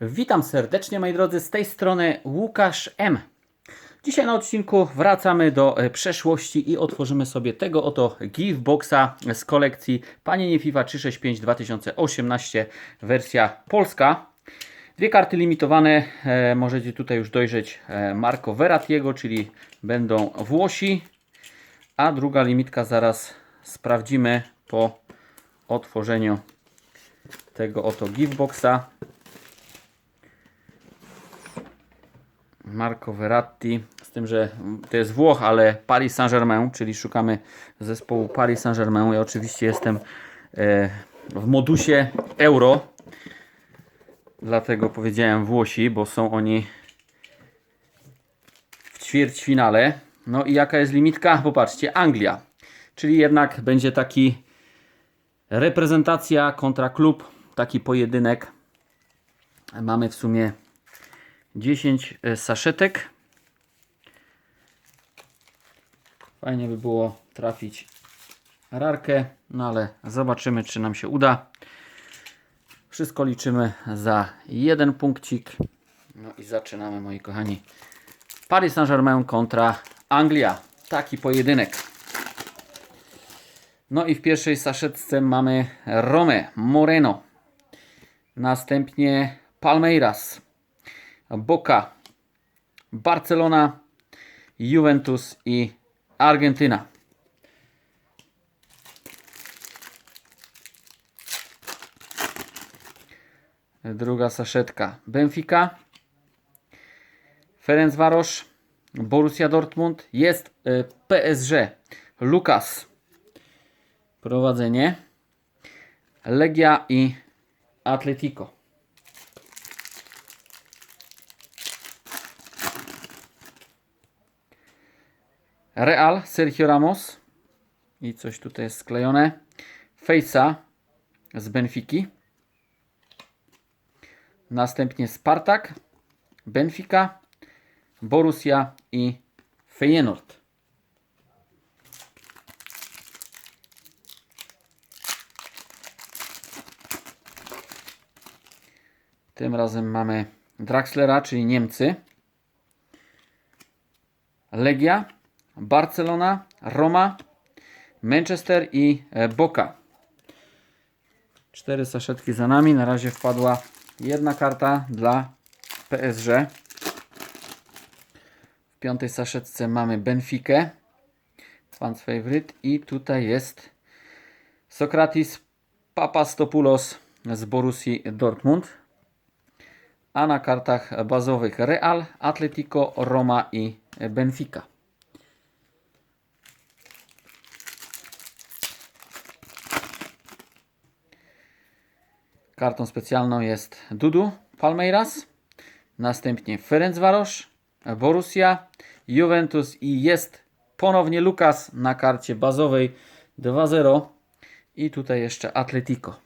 Witam serdecznie moi drodzy, z tej strony Łukasz M. Dzisiaj na odcinku wracamy do e, przeszłości i otworzymy sobie tego oto giftboxa z kolekcji Panienie FIFA 365 2018 wersja polska. Dwie karty limitowane, e, możecie tutaj już dojrzeć e, Marco Verrattiego, czyli będą Włosi, a druga limitka zaraz sprawdzimy po otworzeniu tego oto giftboxa. Marco Verratti, z tym, że to jest Włoch, ale Paris Saint-Germain, czyli szukamy zespołu Paris Saint-Germain. Ja oczywiście jestem e, w modusie euro, dlatego powiedziałem Włosi, bo są oni w ćwierćfinale. No i jaka jest limitka? Popatrzcie, Anglia, czyli jednak będzie taki reprezentacja kontra klub, taki pojedynek. Mamy w sumie 10 e, saszetek. Fajnie by było trafić rarkę, no ale zobaczymy, czy nam się uda. Wszystko liczymy za jeden punkcik. No i zaczynamy, moi kochani. Paris Saint-Germain kontra Anglia. Taki pojedynek. No i w pierwszej saszetce mamy Rome Moreno. Następnie Palmeiras. Boca, Barcelona, Juventus i Argentyna. Druga saszetka Benfica, Ferencvaros, Borussia Dortmund, jest y, PSG, Lukas, prowadzenie, Legia i Atletico. Real, Sergio Ramos. I coś tutaj jest sklejone. Fejsa z Benfiki. Następnie Spartak, Benfica, Borussia i Feyenoord. Tym razem mamy Draxlera, czyli Niemcy. Legia, Barcelona, Roma, Manchester i e, Boca. Cztery saszetki za nami. Na razie wpadła jedna karta dla PSG. W piątej saszetce mamy Benfikę. Fans favorite. I tutaj jest Sokratis Papastopoulos z Borussii Dortmund. A na kartach bazowych Real, Atletico, Roma i Benfica. Kartą specjalną jest Dudu Palmeiras, następnie Ferencvaros, Borussia, Juventus i jest ponownie Lukas na karcie bazowej 2-0 i tutaj jeszcze Atletico.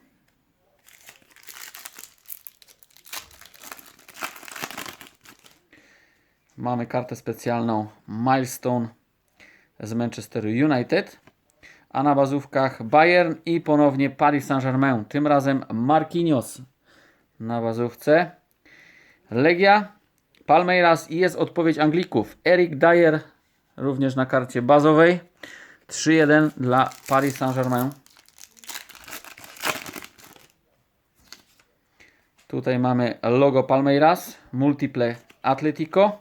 Mamy kartę specjalną Milestone z Manchester United a na bazówkach Bayern i ponownie Paris Saint-Germain. Tym razem Marquinhos na bazówce. Legia, Palmeiras i jest odpowiedź Anglików. Eric Dyer również na karcie bazowej. 3-1 dla Paris Saint-Germain. Tutaj mamy logo Palmeiras, Multiple Atletico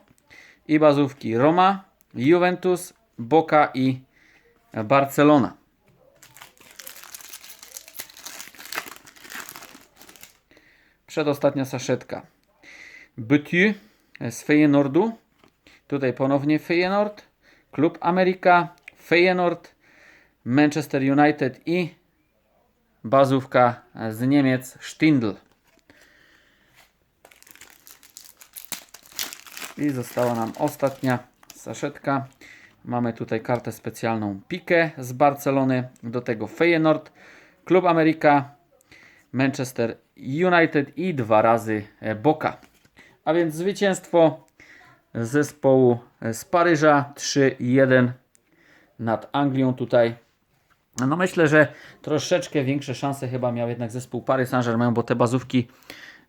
i bazówki Roma, Juventus, Boca i Barcelona. Przedostatnia saszetka. Buty z Feyenoordu. Tutaj ponownie Feyenoord. Klub Ameryka, Feyenoord, Manchester United i bazówka z Niemiec Stindl. I została nam ostatnia saszetka. Mamy tutaj kartę specjalną Pique z Barcelony, do tego Feyenoord, Klub Ameryka, Manchester United i dwa razy Boca. A więc zwycięstwo zespołu z Paryża 3-1 nad Anglią tutaj. No myślę, że troszeczkę większe szanse chyba miał jednak zespół Paris Saint-Germain, bo te bazówki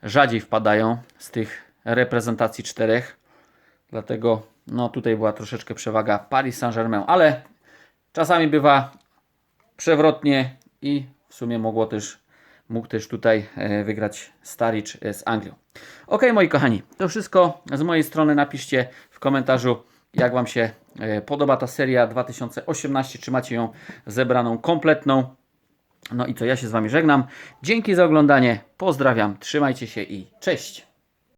rzadziej wpadają z tych reprezentacji czterech. Dlatego no tutaj była troszeczkę przewaga Paris Saint-Germain, ale czasami bywa przewrotnie i w sumie mogło też, mógł też tutaj e, wygrać Staricz e, z Anglią. Ok, moi kochani, to wszystko z mojej strony. Napiszcie w komentarzu, jak Wam się e, podoba ta seria 2018, czy macie ją zebraną kompletną. No i co, ja się z Wami żegnam. Dzięki za oglądanie, pozdrawiam, trzymajcie się i cześć!